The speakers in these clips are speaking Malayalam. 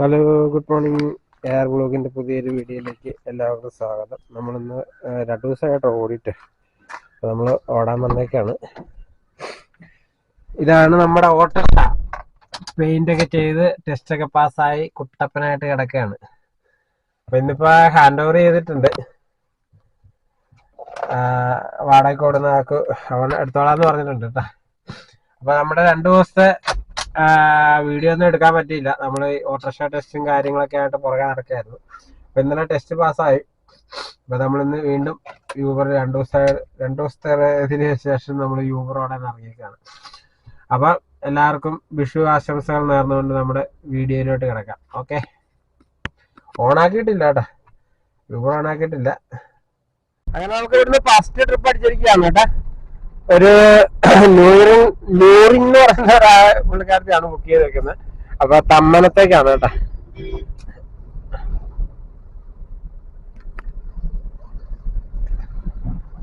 Hello good എയർ ബ്ലോഗിന്റെ പുതിയൊരു വീഡിയോയിലേക്ക് എല്ലാവർക്കും സ്വാഗതം. നമ്മളിന്ന് രണ്ട് ദിവസമായിട്ട് ഓടിയിട്ട്. നമ്മൾ ഓടാൻ വന്നേക്കാണ്. ഇതാണ് നമ്മുടെ ഓട്ടോ പെയിന്റ് ഒക്കെ ചെയ്ത് ടെസ്റ്റൊക്കെ പാസ്സായി കുട്ടപ്പനായിട്ട് കിടക്കുകയാണ്. അപ്പോൾ ഇന്നിപ്പോൾ ഹാൻഡ് ഓവർ ചെയ്തിട്ടുണ്ട്. വാടകയ്ക്ക് ഓടുന്ന ആൾക്ക് അവൻ എടുത്തോളാന്ന് പറഞ്ഞിട്ടുണ്ട് കേട്ടോ. അപ്പോൾ നമ്മുടെ രണ്ട് ദിവസത്തെ വീഡിയോ ഒന്നും എടുക്കാൻ പറ്റിയില്ല. നമ്മൾ ഓട്ടോറിക്ഷ ടെസ്റ്റും കാര്യങ്ങളൊക്കെ ആയിട്ട് പുറകെ നടക്കായിരുന്നു. അപ്പൊ ഇന്നലെ ടെസ്റ്റ് പാസ്സായി അപ്പൊ നമ്മൾ ഇന്ന് വീണ്ടും യൂബർ രണ്ടു ദിവസം രണ്ടു ദിവസത്തെ ഇതിന് ശേഷം നമ്മൾ യൂബറോടെ ഇറങ്ങിയിരിക്കുകയാണ്. അപ്പൊ എല്ലാവർക്കും വിഷു ആശംസകൾ നേർന്നുകൊണ്ട് നമ്മുടെ വീഡിയോയിലോട്ട് കിടക്കാം. ഓക്കെ? ഓണാക്കിയിട്ടില്ല കേട്ടോ. യൂബർ ഓണാക്കിയിട്ടില്ല അങ്ങനെ നമുക്ക് ഇവിടുന്ന് ഫസ്റ്റ് ട്രിപ്പ് അടിച്ചിരിക്കുകയാണ് കേട്ടോ. ഒരു നൂറിൻ നൂറിൻ എന്ന് പറയുന്ന ഒരാ പുള്ളിക്കാരത്തെയാണ് ബുക്ക് ചെയ്ത് വെക്കുന്നത് അപ്പൊ തമ്മനത്തേക്കാണ് കേട്ടോ.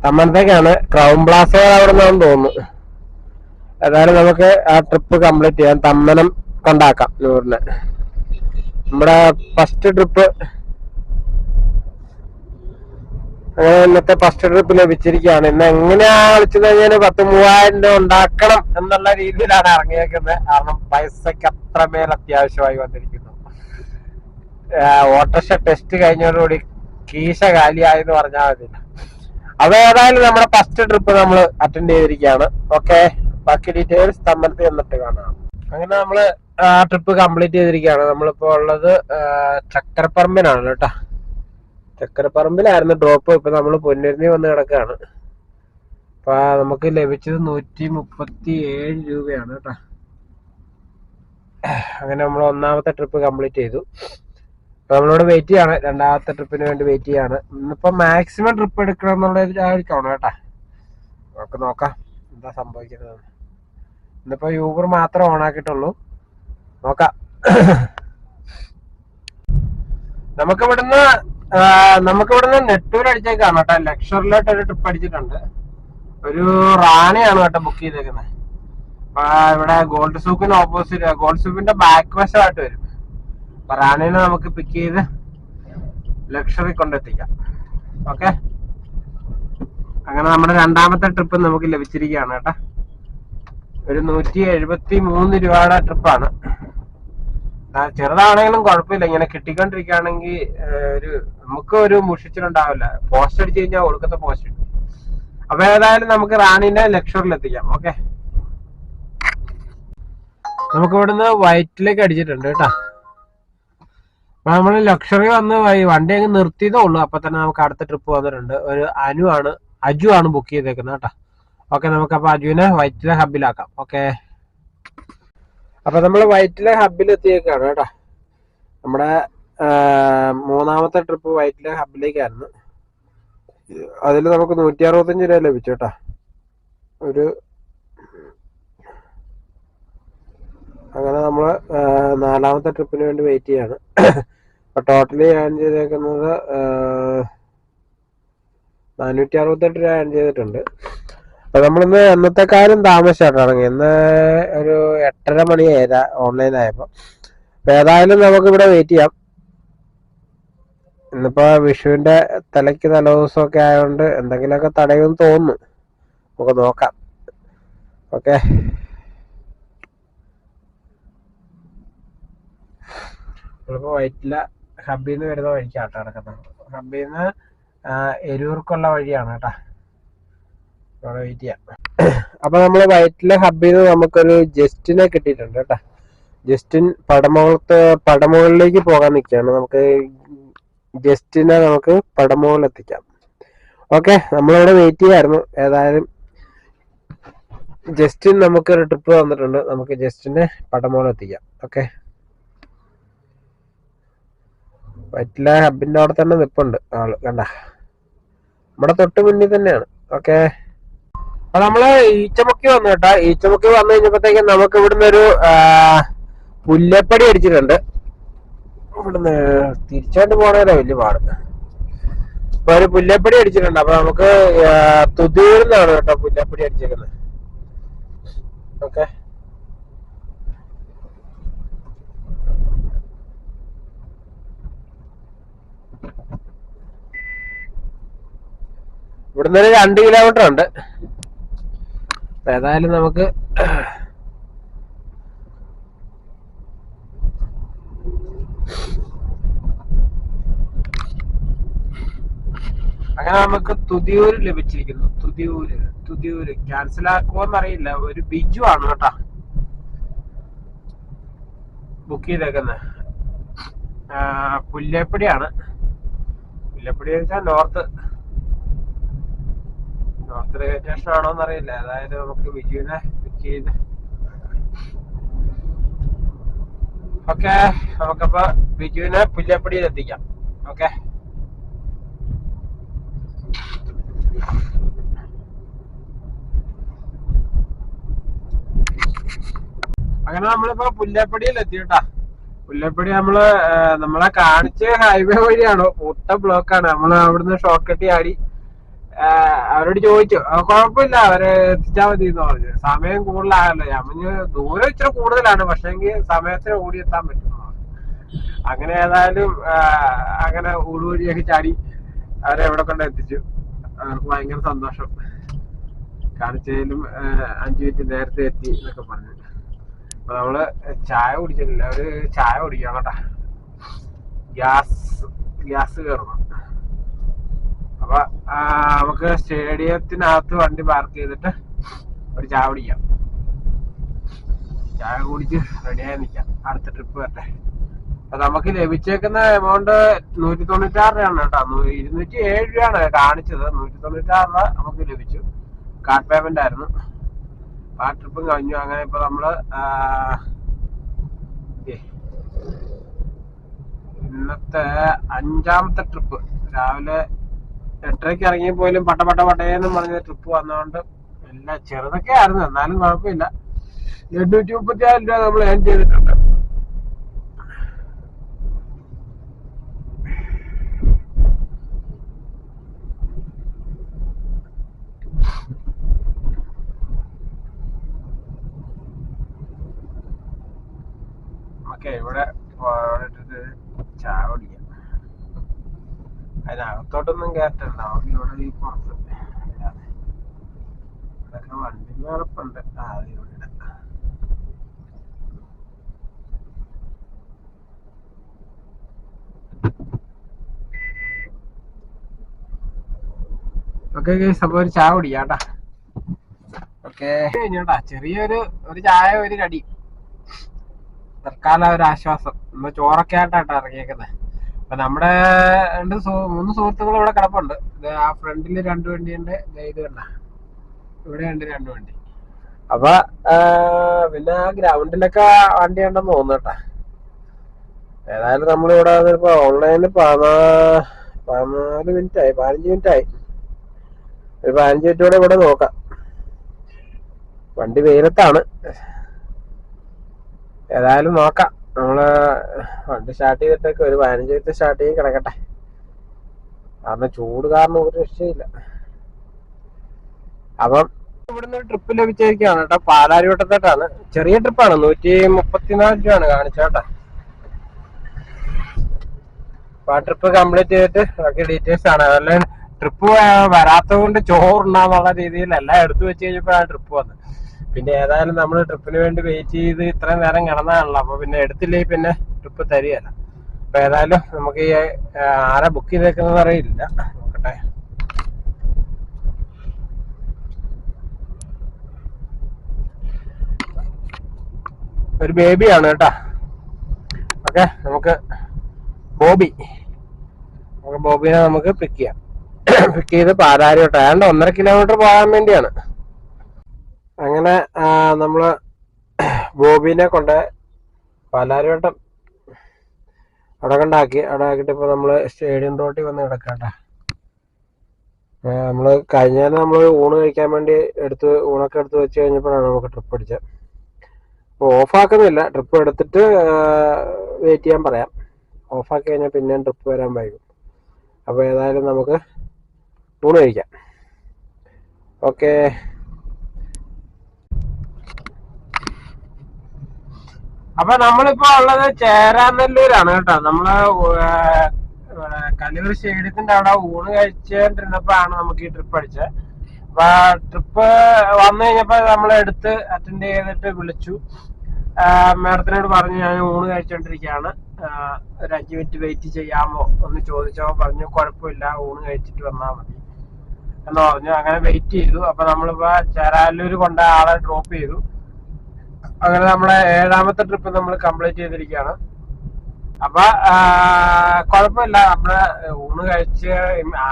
തമ്മനത്തേക്കാണ്. ക്രൗൺ പ്ലാസ അവിടെ നിന്നാണെന്ന് തോന്നുന്നു. ഏതായാലും നമുക്ക് ആ ട്രിപ്പ് കംപ്ലീറ്റ് ചെയ്യാം. തമ്മനം കൊണ്ടാക്കാം നൂറിന് നമ്മുടെ ഫസ്റ്റ് ട്രിപ്പ് അങ്ങനെ ഇന്നത്തെ ഫസ്റ്റ് ട്രിപ്പ് ലഭിച്ചിരിക്കുകയാണ്. ഇന്ന് എങ്ങനെയാ കളിച്ചത് കഴിഞ്ഞാൽ പത്ത് മൂവായിരം രൂപ ഉണ്ടാക്കണം എന്നുള്ള രീതിയിലാണ് ഇറങ്ങിയേക്കുന്നത്. കാരണം പൈസക്ക് അത്രമേൽ അത്യാവശ്യമായി വന്നിരിക്കുന്നു. ഓട്ടോറിക്ഷ ടെസ്റ്റ് കഴിഞ്ഞതോടുകൂടി കീശ കാലിയായെന്ന് പറഞ്ഞാൽ മതി. അപ്പൊ ഏതായാലും നമ്മുടെ ഫസ്റ്റ് ട്രിപ്പ് നമ്മൾ അറ്റൻഡ് ചെയ്തിരിക്കുകയാണ്. ഓക്കെ ബാക്കി ഡീറ്റെയിൽസ് തമ്മിൽ വന്നിട്ട് കാണാം. അങ്ങനെ നമ്മൾ ആ ട്രിപ്പ് കംപ്ലീറ്റ് ചെയ്തിരിക്കുകയാണ്. നമ്മളിപ്പോ ഉള്ളത് ചക്കരപ്പറമ്പിനാണ് കേട്ടോ. ചക്കരപ്പറമ്പിലായിരുന്നു ഡ്രോപ്പ് ഇപ്പൊ നമ്മൾ പൊന്നുരുന്നി വന്ന് കിടക്കാണ്. അപ്പൊ നമുക്ക് ലഭിച്ചത് നൂറ്റി മുപ്പത്തി ഏഴ് രൂപയാണ് കേട്ടോ. അങ്ങനെ നമ്മൾ ഒന്നാമത്തെ ട്രിപ്പ് കംപ്ലീറ്റ് ചെയ്തു. നമ്മളോട് വെയിറ്റ് ചെയ്യാണ്. രണ്ടാമത്തെ ട്രിപ്പിന് വേണ്ടി വെയിറ്റ് ചെയ്യാണ്. ഇന്നിപ്പോ മാക്സിമം ട്രിപ്പ് എടുക്കണം എന്നുള്ള ആയിരിക്കണം കേട്ടാ. നമുക്ക് നോക്കാം എന്താ സംഭവിക്കുന്നത്. ഇന്നിപ്പോ യൂബർ മാത്രം ഓൺ ആക്കിയിട്ടുള്ളൂ. നോക്കാം. നമുക്ക് ഇവിടുന്ന് നമുക്ക് ഇവിടുന്ന് നെട്ടൂർ അടിച്ചേക്കാണ് കേട്ടോ. ലക്ഷറിലോട്ട് ഒരു ട്രിപ്പ് അടിച്ചിട്ടുണ്ട്. ഒരു റാണിയാണ് കേട്ടോ ബുക്ക് ചെയ്തേക്കുന്നത് ഇവിടെ ഗോൾഡ് സൂക്കിന് ഓപ്പോസിറ്റ് ഗോൾഡ് സൂപ്പിന്റെ ബാക്ക് വശമായിട്ട് വരും. അപ്പൊ റാണിനെ നമുക്ക് പിക്ക് ചെയ്ത് ലക്ഷറി കൊണ്ടെത്തിക്കാം. ഓക്കെ അങ്ങനെ നമ്മുടെ രണ്ടാമത്തെ ട്രിപ്പ് നമുക്ക് ലഭിച്ചിരിക്കുകയാണ് കേട്ടോ. ഒരു നൂറ്റി എഴുപത്തി മൂന്ന് രൂപയുടെ ട്രിപ്പാണ് ചെറുതാണെങ്കിലും കുഴപ്പമില്ല. ഇങ്ങനെ കിട്ടിക്കൊണ്ടിരിക്കുകയാണെങ്കിൽ ഒരു നമുക്ക് ഒരു മുഷിച്ചിട്ടുണ്ടാവില്ല. പോസ്റ്റ് അടിച്ചു കഴിഞ്ഞാൽ ഒടുക്കത്തെ പോസ്റ്റ്. ഇട്ടു അപ്പൊ ഏതായാലും നമുക്ക് റാണിനെ ലക്ഷറിൽ എത്തിക്കാം ഓക്കെ. നമുക്ക് ഇവിടുന്ന് വൈറ്റിലേക്ക് അടിച്ചിട്ടുണ്ട് കേട്ടാ. അപ്പൊ നമ്മൾ ലക്ഷറി വന്ന് വണ്ടി അങ്ങ് നിർത്തിയതേ ഉള്ളൂ. അപ്പൊ തന്നെ നമുക്ക് അടുത്ത ട്രിപ്പ് വന്നിട്ടുണ്ട്. ഒരു അനു ആണ് അജു ആണ് ബുക്ക് ചെയ്തേക്കുന്നത് കേട്ടാ. ഓക്കെ നമുക്ക് അപ്പൊ അജുവിനെ വൈറ്റിലെ ഹബിലാക്കാം ഓക്കെ. അപ്പൊ നമ്മൾ വൈറ്റിലെ ഹബിൽ എത്തിയേക്കാണ് കേട്ടോ. നമ്മുടെ മൂന്നാമത്തെ ട്രിപ്പ് വൈറ്റിലെ ഹബിലേക്കായിരുന്നു അതിൽ നമുക്ക് നൂറ്റി അറുപത്തഞ്ച് രൂപ ലഭിച്ചു കേട്ടോ. ഒരു അങ്ങനെ നമ്മൾ നാലാമത്തെ ട്രിപ്പിന് വേണ്ടി വെയിറ്റ് ചെയ്യാണ്. അപ്പൊ ടോട്ടലി ഏൺ ചെയ്തേക്കുന്നത് നാനൂറ്റി അറുപത്തെട്ട് രൂപ ഏൺ ചെയ്തിട്ടുണ്ട്. അപ്പൊ നമ്മളിന്ന് എന്നത്തെക്കാളും താമസിച്ചാണ് ഇറങ്ങി ഇന്ന് ഒരു എട്ടര മണി ഓൺലൈൻ ആയപ്പോ. അപ്പൊ ഏതായാലും നമുക്ക് ഇവിടെ വെയിറ്റ് ചെയ്യാം. ഇന്നിപ്പോ വിഷുവിന്റെ തലയ്ക്ക് തലേദിവസമൊക്കെ ആയതുകൊണ്ട് എന്തെങ്കിലുമൊക്കെ തടയുമെന്ന് തോന്നുന്നു. നമുക്ക് നോക്കാം. ഓക്കെ. നമ്മളിപ്പോ വൈറ്റില ഹബിൽ വരുന്ന വഴിക്കാട്ടോ കിടക്കുന്നത് ഹബിൽ എരൂർക്കുള്ള വഴിയാണ് കേട്ടാ. അപ്പൊ നമ്മൾ വയറ്റിലെ ഹബിൽ നിന്ന് നമുക്കൊരു ജസ്റ്റിനെ കിട്ടിയിട്ടുണ്ട് കേട്ടാ. ജസ്റ്റിൻ പടമോളത്ത് പടമോളിലേക്ക് പോകാൻ നിൽക്കുകയാണ്. നമുക്ക് ജസ്റ്റിനെ നമുക്ക് പടമോളിൽ എത്തിക്കാം. ഓക്കെ നമ്മളിവിടെ വെയിറ്റ് ചെയ്യായിരുന്നു. ഏതായാലും ജസ്റ്റിൻ നമുക്കൊരു ട്രിപ്പ് തന്നിട്ടുണ്ട്. നമുക്ക് ജസ്റ്റിനെ എത്തിക്കാം. ഓക്കെ വയറ്റിലെ ഹബിന്റെ അവിടെ തന്നെ നിപ്പുണ്ട് ആൾ. കണ്ട. നമ്മുടെ തൊട്ട് മുന്നിൽ തന്നെയാണ്. ഓക്കെ അപ്പൊ നമ്മൾ ഈച്ചമുക്കി വന്നു കേട്ടാ. ഈച്ചമുക്കി വന്നു കഴിഞ്ഞപ്പോഴത്തേക്കും നമുക്ക് ഇവിടുന്ന് ഒരു പുല്ലപ്പടി അടിച്ചിട്ടുണ്ട്. ഇവിടുന്ന് തിരിച്ചോണ്ട് പോണേല വലിയ പാട്. അപ്പൊ ഒരു പുല്ലപ്പടി അടിച്ചിട്ടുണ്ട്. അപ്പൊ നമുക്ക് തുതിയൂരിന്നാണ് കേട്ടോ പുല്ലപ്പടി അടിച്ചേക്കുന്നത്. ഓക്കെ. ഇവിടുന്ന് ഒരു രണ്ട് കിലോമീറ്റർ ഉണ്ട്. ഏതായാലും നമുക്ക് അങ്ങനെ നമുക്ക് തുതിയൂര് ലഭിച്ചിരിക്കുന്നു. തുതിയൂര് തുതിയൂര്. ക്യാൻസൽ ആക്കുമോന്നറിയില്ല ഒരു ബിജു ആണ് കേട്ടാ. ബുക്ക് ചെയ്തേക്കുന്നത് പുല്ലേപ്പടിയാണ്. പുല്ലേപ്പടി വെച്ചാൽ നോർത്ത് നോർത്ത് റെയിൽവേ അറിയില്ല അതായത് നമുക്ക് ബിജുവിനെ ബുക്ക് ചെയ്ത്. ഓക്കെ നമുക്കപ്പോ ബിജുവിനെ പുല്ലപ്പടിയിൽ എത്തിക്കാം. ഓക്കെ അങ്ങനെ നമ്മളിപ്പോ പുല്ലപ്പടിയിൽ എത്തിയിട്ടാ പുല്ലപ്പടി നമ്മൾ നമ്മളെ കാണിച്ച് ഹൈവേ വഴിയാണോ? ഒട്ട ബ്ലോക്കാണ് നമ്മൾ അവിടുന്ന് ഷോർട്ട് കട്ട് ചാടി ആ, അവരോട് ചോദിച്ചു. കുഴപ്പമില്ല അവർ എത്തിച്ചാൽ മതി എന്ന് പറഞ്ഞു. സമയം കൂടുതലാകല്ലോ ഞാൻ പറഞ്ഞു ദൂരം ഇച്ചിരി കൂടുതലാണ്. പക്ഷെങ്കിൽ സമയത്തിന് ഓടി എത്താൻ പറ്റും അങ്ങനെ ഏതായാലും അങ്ങനെ ഊടുവഴിയൊക്കെ ചാടി അവരെ എവിടെ കൊണ്ട് എത്തിച്ചു. അവർക്ക് ഭയങ്കര സന്തോഷം. കാണിച്ചതിലും അഞ്ചു മിനിറ്റ് നേരത്തെ എത്തി എന്നൊക്കെ പറഞ്ഞു. അപ്പൊ നമ്മൾ ചായ കുടിച്ചിട്ടില്ല. അവർ ചായ കുടിക്കണം കേട്ടാ. ഗ്യാസ് ഗ്യാസ് കയറണം അപ്പൊ നമുക്ക് സ്റ്റേഡിയത്തിനകത്ത് വണ്ടി പാർക്ക് ചെയ്തിട്ട് ഒരു ചായ കുടിക്കാം. ചായ കുടിച്ച് റെഡിയായി നിൽക്കാം അടുത്ത ട്രിപ്പ് വരട്ടെ. അപ്പൊ നമുക്ക് ലഭിച്ചേക്കുന്ന എമൗണ്ട് നൂറ്റി തൊണ്ണൂറ്റാറ് രൂപയാണ് കേട്ടോ. ഇരുന്നൂറ്റി ഏഴ് രൂപയാണ് കാണിച്ചത്. നൂറ്റി തൊണ്ണൂറ്റാറ് രൂപ നമുക്ക് ലഭിച്ചു. കാർഡ് പേയ്മെന്റ് ആയിരുന്നു. ആ ട്രിപ്പും കഴിഞ്ഞു. അങ്ങനെ ഇപ്പൊ നമ്മൾ ഇന്നത്തെ അഞ്ചാമത്തെ ട്രിപ്പ് രാവിലെ എട്ടരയ്ക്ക് ഇറങ്ങി പോലും പട്ട പട്ട പട്ടയെന്നും പറഞ്ഞ ട്രിപ്പ് വന്നതുകൊണ്ട് എല്ലാം ചെറുതൊക്കെ ആയിരുന്നു എന്നാലും കുഴപ്പമില്ല. എണ്ണൂറ്റി മുപ്പത്തി രൂപ നമ്മൾ ഏൺ ചെയ്തിട്ടുണ്ട്. ഇവിടെ ചായ കുടിക്കാം. അതിനകത്തോട്ടൊന്നും നമുക്ക് ഇവിടെയൊക്കെ വണ്ടി ഇവിടെ. ഓക്കെ ഗൈസ് അപ്പൊ ഒരു ചായ കുടിക്കാം കേട്ടാ ഓക്കെ കഴിഞ്ഞോട്ടാ ചെറിയൊരു ഒരു ചായ ഒരു കടി. തൽക്കാലം ഒരു ആശ്വാസം. ഇന്ന് ചോറൊക്കെ ആയിട്ടാട്ടാ ഇറങ്ങിയേക്കുന്നത് അപ്പൊ നമ്മുടെ രണ്ട് മൂന്ന് സുഹൃത്തുക്കൾ ഇവിടെ കിടപ്പുണ്ട്. ആ ഫ്രണ്ടിൽ രണ്ട് വണ്ടിയുണ്ട് ഇത് കണ്ട. ഇവിടെ ഉണ്ട് രണ്ട് വണ്ടി. അപ്പൊ പിന്നെ ആ ഗ്രൗണ്ടിലൊക്കെ വണ്ടി ഉണ്ടെന്ന് തോന്നുന്നു ഏതായാലും നമ്മളിവിടെ ഇപ്പൊ ഓൺലൈനിൽ പതിനാ പതിനാല് മിനിറ്റ് ആയി പതിനഞ്ച് മിനിറ്റ് ആയി ഒരു പതിനഞ്ച് മിനിറ്റോടെ ഇവിടെ നോക്കാം. വണ്ടി വെയിലത്താണ്. ഏതായാലും നോക്കാം. നമ്മൾ വണ്ടി സ്റ്റാർട്ട് ചെയ്തിട്ടൊക്കെ ഒരു പതിനഞ്ച് മിനിറ്റ് സ്റ്റാർട്ട് ചെയ്ത് കിടക്കട്ടെ. കാരണം ചൂട് കാരണം ഒരു രക്ഷയില്ല. അപ്പം ഇവിടുന്ന് ട്രിപ്പ് ലഭിച്ചിരിക്കുകയാണ് കേട്ടോ. പാലാരിവട്ടത്തോട്ടാണ് ചെറിയ ട്രിപ്പാണ് നൂറ്റി മുപ്പത്തിനാല് രൂപയാണ് കാണിച്ചേട്ടാ അപ്പൊ ആ ട്രിപ്പ് കംപ്ലീറ്റ് ചെയ്തിട്ട് ബാക്കി ഡീറ്റെയിൽസ് ആണ്. അതല്ല ട്രിപ്പ് വരാത്തത് കൊണ്ട് ചോറുണ്ടാന്നുള്ള രീതിയിൽ എല്ലാം എടുത്തു വെച്ച് കഴിഞ്ഞപ്പോഴാണ് ട്രിപ്പ് വന്നത് പിന്നെ ഏതായാലും നമ്മൾ ട്രിപ്പിന് വേണ്ടി വെയിറ്റ് ചെയ്ത് ഇത്രയും നേരം കിടന്നതാണല്ലോ. അപ്പൊ പിന്നെ എടുത്തില്ലെങ്കിൽ പിന്നെ ട്രിപ്പ് തരികയല്ല. അപ്പൊ ഏതായാലും നമുക്ക് ഈ ആരെ ബുക്ക് ചെയ്തേക്കുന്നത് അറിയില്ല. നോക്കട്ടെ. ഒരു ബേബിയാണ് കേട്ടാ. ഓക്കെ നമുക്ക് ബോബി. നമുക്ക് ബോബിനെ നമുക്ക് പിക്ക് ചെയ്യാം. പിക്ക് ചെയ്ത് പാലാരി കേട്ടോ ഏതാണ്ട് ഒന്നര കിലോമീറ്റർ പോകാൻ വേണ്ടിയാണ്. അങ്ങനെ നമ്മൾ ബോബിനെ കൊണ്ട് പാലാരിവട്ടം അവിടെ കണ്ടാക്കി അവിടെ ആക്കിയിട്ട് ഇപ്പൊ നമ്മൾ സ്റ്റേഡിയം റോട്ടിൽ വന്ന് കിടക്കട്ടെ. നമ്മൾ കഴിഞ്ഞ നമ്മൾ ഊണ് കഴിക്കാൻ വേണ്ടി എടുത്ത് ഊണൊക്കെ എടുത്ത് വെച്ച് കഴിഞ്ഞപ്പോഴാണ് നമുക്ക് ട്രിപ്പ് അടിച്ചത്. അപ്പോൾ ഓഫാക്കുന്നില്ല ട്രിപ്പ് എടുത്തിട്ട് വെയിറ്റ് ചെയ്യാൻ പറയാം. ഓഫാക്കി കഴിഞ്ഞാൽ പിന്നെയും ട്രിപ്പ് വരാൻ വൈകും. അപ്പോൾ ഏതായാലും നമുക്ക് ഊണ് കഴിക്കാം. ഓക്കേ അപ്പൊ നമ്മളിപ്പോ ഉള്ളത് ചേരാനെല്ലൂരാണ് കേട്ടോ. നമ്മൾ കല്ലൂർ സ്റ്റേഡിയത്തിന്റെ അവിടെ ഊണ് കഴിച്ചോണ്ടിരുന്നപ്പോഴാണ് നമുക്ക് ഈ ട്രിപ്പ് അടിച്ചത് അപ്പൊ ട്രിപ്പ് വന്നു കഴിഞ്ഞപ്പോ നമ്മൾ എടുത്ത് അറ്റൻഡ് ചെയ്തിട്ട് വിളിച്ചു. മാഡത്തിനോട് പറഞ്ഞു ഞാൻ ഊണ് കഴിച്ചോണ്ടിരിക്കുകയാണ്. ഒരു അഞ്ച് മിനിറ്റ് വെയിറ്റ് ചെയ്യാമോ? ഒന്ന് ചോദിച്ചോ പറഞ്ഞു കുഴപ്പമില്ല ഊണ് കഴിച്ചിട്ട് വന്നാൽ മതി. എന്ന് പറഞ്ഞു. അങ്ങനെ വെയിറ്റ് ചെയ്തു. അപ്പൊ നമ്മളിപ്പോ ചേരാലൂര് കൊണ്ട ആളെ ഡ്രോപ്പ് ചെയ്തു. അങ്ങനെ നമ്മളെ ഏഴാമത്തെ ട്രിപ്പ് നമ്മൾ കംപ്ലീറ്റ് ചെയ്തിരിക്കുകയാണ്. അപ്പൊ കുഴപ്പമില്ല. നമ്മൾ ഊണ് കഴിച്ച്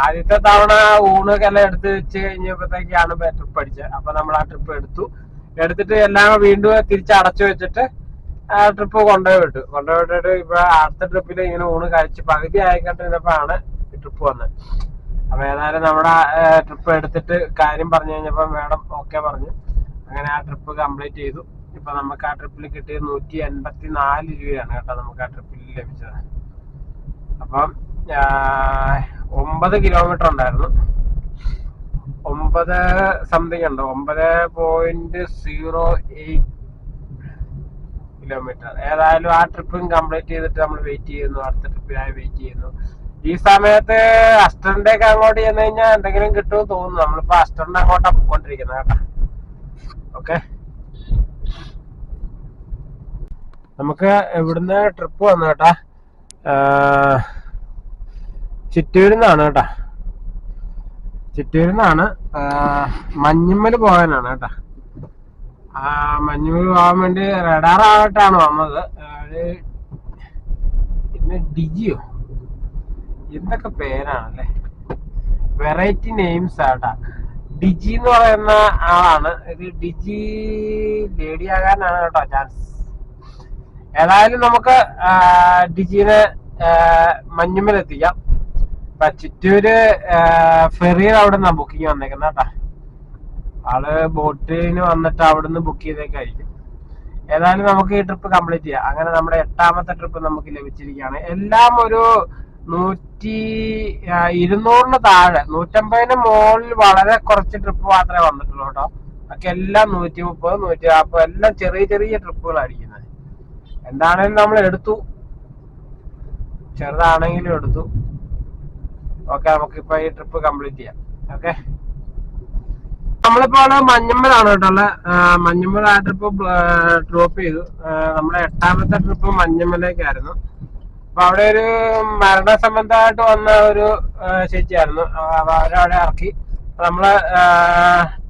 ആദ്യത്തെ തവണ ഊണ് എല്ലാം എടുത്ത് വെച്ച് കഴിഞ്ഞപ്പോഴത്തേക്കാണ് ട്രിപ്പ് അടിച്ചത്. അപ്പൊ നമ്മൾ ആ ട്രിപ്പ് എടുത്തു. എടുത്തിട്ട് എല്ലാം വീണ്ടും തിരിച്ച് അടച്ചു വെച്ചിട്ട് ആ ട്രിപ്പ് കൊണ്ടുപോയി വിട്ടു. കൊണ്ടുപോയി വിട്ടിട്ട് ഇപ്പൊ അടുത്ത ട്രിപ്പിൽ ഇങ്ങനെ ഊണ് കഴിച്ച് പകുതി ആയിക്കൊണ്ടിരുന്നപ്പോഴാണ് ട്രിപ്പ് വന്നത്. അപ്പൊ ഏതായാലും നമ്മുടെ ട്രിപ്പ് എടുത്തിട്ട് കാര്യം പറഞ്ഞു കഴിഞ്ഞപ്പോ മാഡം ഓക്കെ പറഞ്ഞു. അങ്ങനെ ആ ട്രിപ്പ് കംപ്ലീറ്റ് ചെയ്തു. ഇപ്പൊ നമുക്ക് ആ ട്രിപ്പിൽ കിട്ടിയത് നൂറ്റി എൺപത്തി നാല് രൂപയാണ് കേട്ടോ നമുക്ക് ആ ട്രിപ്പിൽ ലഭിച്ചത്. അപ്പം ഒമ്പത് കിലോമീറ്റർ ഉണ്ടായിരുന്നു. ഒമ്പത് സംതിങ് ഉണ്ട്. ഒമ്പത് പോയിന്റ് സീറോ എയ്റ്റ് കിലോമീറ്റർ ഏതായാലും ആ ട്രിപ്പും കംപ്ലീറ്റ് ചെയ്തിട്ട് നമ്മൾ വെയിറ്റ് ചെയ്യുന്നു. അടുത്ത ട്രിപ്പിനായി വെയിറ്റ് ചെയ്യുന്നു. ഈ സമയത്ത് അസ്റ്ററിന്റെ അങ്ങോട്ട് ചെന്ന് കഴിഞ്ഞാൽ എന്തെങ്കിലും കിട്ടുമെന്ന് തോന്നുന്നു. നമ്മളിപ്പോ അസ്റ്ററിന്റെ അങ്ങോട്ടാ പോയിക്കൊണ്ടിരിക്കുന്നത് കേട്ടോ. ഓക്കെ നമുക്ക് ഇവിടുന്ന് ട്രിപ്പ് വന്നു കേട്ടാ. ചിറ്റൂരിന്നാണ് കേട്ടാ. ചിറ്റൂരിന്നാണ് മഞ്ഞുമ്മൽ പോകാനാണ് കേട്ടാ. മഞ്ഞുമ്മൽ പോകാൻ വേണ്ടി റെഡാറായിട്ടാണ് വന്നത്. പിന്നെ ഡിജിയോ? എന്തൊക്കെ പേരാണല്ലേ? വെറൈറ്റി നെയിംസ് ആട്ടാ ഡിജി എന്ന് പറയുന്ന ആളാണ്. ഇത് ഡിജി ലേഡി ആകാനാണ് കേട്ടോ. ചാൻസ് ഏതായാലും നമുക്ക് ഡിജിനെ മഞ്ഞുമ്മൽ എത്തിക്കാം ഇപ്പൊ ചിറ്റൂര് ഫെറിയിൽ അവിടെ നിന്നാ ബുക്കിംഗ് വന്നേക്കുന്നത് കേട്ടാ. ആൾ ബോട്ടിന് വന്നിട്ട് അവിടുന്ന് ബുക്ക് ചെയ്തേക്കായിരിക്കും. ഏതായാലും നമുക്ക് ഈ ട്രിപ്പ് കംപ്ലീറ്റ് ചെയ്യാം. അങ്ങനെ നമ്മുടെ എട്ടാമത്തെ ട്രിപ്പ് നമുക്ക് ലഭിച്ചിരിക്കുകയാണ്. എല്ലാം ഒരു നൂറ്റി ഇരുന്നൂറിന് താഴെ നൂറ്റമ്പതിന് മുകളിൽ വളരെ കുറച്ച് ട്രിപ്പ് മാത്രമേ വന്നിട്ടുള്ളൂ കേട്ടോ. ഒക്കെ എല്ലാം നൂറ്റി മുപ്പത് നൂറ്റി നാൽപ്പത് എല്ലാം ചെറിയ ചെറിയ ട്രിപ്പുകളായിരിക്കുന്നത് എന്താണേലും നമ്മൾ എടുത്തു. ചെറുതാണെങ്കിലും എടുത്തു. ഓക്കെ നമുക്കിപ്പോ ഈ ട്രിപ്പ് കംപ്ലീറ്റ് ചെയ്യാം. ഓക്കെ? നമ്മളിപ്പോ അവിടെ മഞ്ഞമ്മലാണ് കേട്ടോ ഉള്ള. മഞ്ഞമ്മൽ ആ ട്രിപ്പ് ഡ്രോപ്പ് ചെയ്തു. നമ്മുടെ എട്ടാമത്തെ ട്രിപ്പ് മഞ്ഞമ്മലേക്കായിരുന്നു. അപ്പൊ അവിടെ ഒരു മരണ സംബന്ധമായിട്ട് വന്ന ഒരു ചേച്ചിയായിരുന്നു. അവരവിടെ ഇറക്കി. നമ്മൾ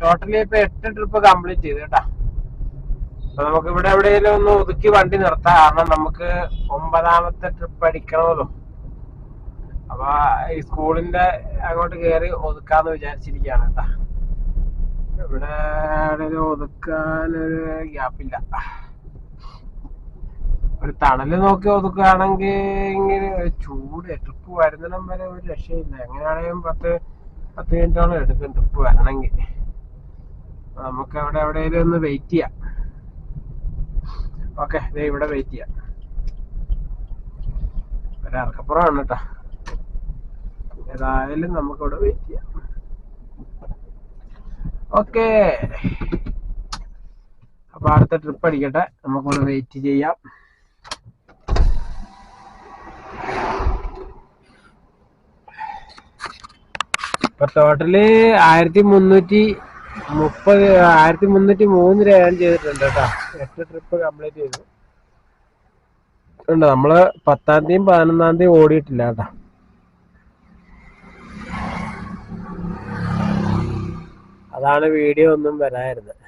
ടോട്ടലി ഇപ്പൊ എട്ട് ട്രിപ്പ് കംപ്ലീറ്റ് ചെയ്തു കേട്ടാ. അപ്പൊ നമുക്ക് ഇവിടെ എവിടെയെങ്കിലും ഒന്ന് ഒതുക്കി വണ്ടി നിർത്താം. കാരണം നമുക്ക് ഒമ്പതാമത്തെ ട്രിപ്പ് അടിക്കണമല്ലോ. അപ്പൊ ഈ സ്കൂളിന്റെ അങ്ങോട്ട് കയറി ഒതുക്കാന്ന് വിചാരിച്ചിരിക്കുകയാണ് കേട്ടാ. ഇവിടെ എവിടെയെങ്കിലും ഒതുക്കാനൊരു ഗ്യാപ്പില്ല ഒരു തണൽ നോക്കി ഒതുക്കുകയാണെങ്കിൽ ഇങ്ങനെ ചൂട് ട്രിപ്പ് വരുന്നിടം വരെ ഒരു രക്ഷയില്ല. എങ്ങനെയാണെങ്കിലും പത്ത് പത്ത് മിനിറ്റോളം എടുക്കും ട്രിപ്പ് വരണമെങ്കിൽ. നമുക്ക് അവിടെ എവിടെയെങ്കിലും ഒന്ന് വെയിറ്റ് ചെയ്യാം. ഓക്കെ ഇവിടെ വെയിറ്റ് ചെയ്യാം. ഒരർക്കപ്പുറമാണ് കേട്ടോ. ഏതായാലും നമുക്കിവിടെ വെയിറ്റ് ചെയ്യാം. ഓക്കെ. അപ്പൊ അടുത്ത ട്രിപ്പ് അടിക്കട്ടെ. നമുക്കിവിടെ വെയിറ്റ് ചെയ്യാം. ഇപ്പൊ ടോട്ടൽ ആയിരത്തി മുന്നൂറ്റി മുപ്പത് ആയിരത്തി മുന്നൂറ്റി മൂന്ന് രൂപ ഞാൻ ചെയ്തിട്ടുണ്ട് കേട്ടോ. എട്ട് ട്രിപ്പ് കംപ്ലീറ്റ് ചെയ്തു. ഉണ്ട് നമ്മൾ പത്താം തീയതി പതിനൊന്നാം തീയതി ഓടിയിട്ടില്ല കേട്ടോ. അതാണ് വീഡിയോ ഒന്നും വരായിരുന്നത്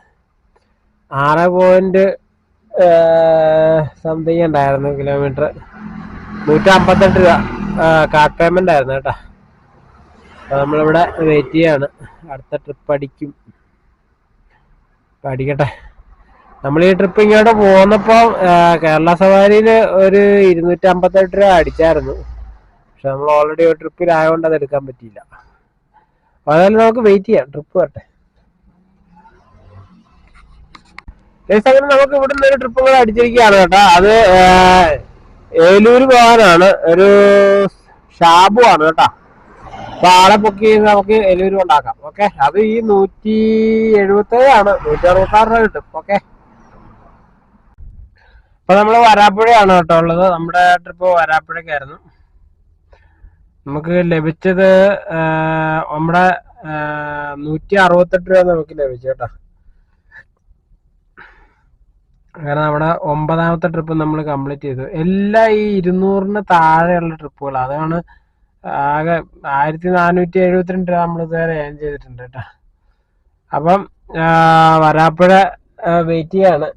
ആറ് പോയിന്റ് സംതിങ് ഉണ്ടായിരുന്നു കിലോമീറ്റർ നൂറ്റി അമ്പത്തെട്ട് രൂപ കാർഡ് പേയ്മെന്റ് ആയിരുന്നു കേട്ടോ. അപ്പൊ നമ്മളിവിടെ വെയിറ്റ് ചെയ്യാണ്. അടുത്ത ട്രിപ്പ് അടിക്കും. അടിക്കട്ടെ നമ്മൾ ഈ ട്രിപ്പ് ഇങ്ങോട്ട് പോന്നപ്പോ കേരള സവാരിയിൽ ഒരു ഇരുന്നൂറ്റി അമ്പത്തെട്ട് രൂപ അടിച്ചായിരുന്നു. പക്ഷെ നമ്മൾ ഓൾറെഡി ഒരു ട്രിപ്പിലായതുകൊണ്ട് അത് എടുക്കാൻ പറ്റിയില്ല. അതായാലും നമുക്ക് വെയിറ്റ് ചെയ്യാം ട്രിപ്പ് വരട്ടെ. അങ്ങനെ നമുക്ക് ഇവിടുന്ന് ഒരു ട്രിപ്പ് കൂടെ അടിച്ചിരിക്കുകയാണ് കേട്ടോ. അത് ഏലൂര് പോകാനാണ്. ഒരു ഷാബു ആണ് കേട്ടോ. ബുക്ക് ചെയ്ത് നമുക്ക് ഏലൂര് ഉണ്ടാക്കാം. ഓക്കെ അത് ഈ നൂറ്റി ആണ് നൂറ്റി അറുപത്തി ആറ് രൂപ കിട്ടും. ഓക്കെ അപ്പൊ നമ്മൾ വരാപ്പുഴയാണ് കേട്ടോ ഉള്ളത്. നമ്മുടെ ട്രിപ്പ് വരാപ്പുഴക്കായിരുന്നു. നമുക്ക് ലഭിച്ചത് നമ്മുടെ നൂറ്റി അറുപത്തെട്ട് രൂപ നമുക്ക് ലഭിച്ചു കേട്ടോ. അങ്ങനെ നമ്മുടെ ഒമ്പതാമത്തെ ട്രിപ്പ് നമ്മൾ കംപ്ലീറ്റ് ചെയ്തു. എല്ലാ ഈ ഇരുന്നൂറിന് താഴെയുള്ള ട്രിപ്പുകൾ അതാണ് ആകെ ആയിരത്തി നാനൂറ്റി എഴുപത്തിരണ്ട് രൂപ നമ്മൾ ഇതുവരെ ഏൺ ചെയ്തിട്ടുണ്ട് കേട്ടോ. അപ്പം വരാപ്പുഴ വെയിറ്റ് ചെയ്യാണ്.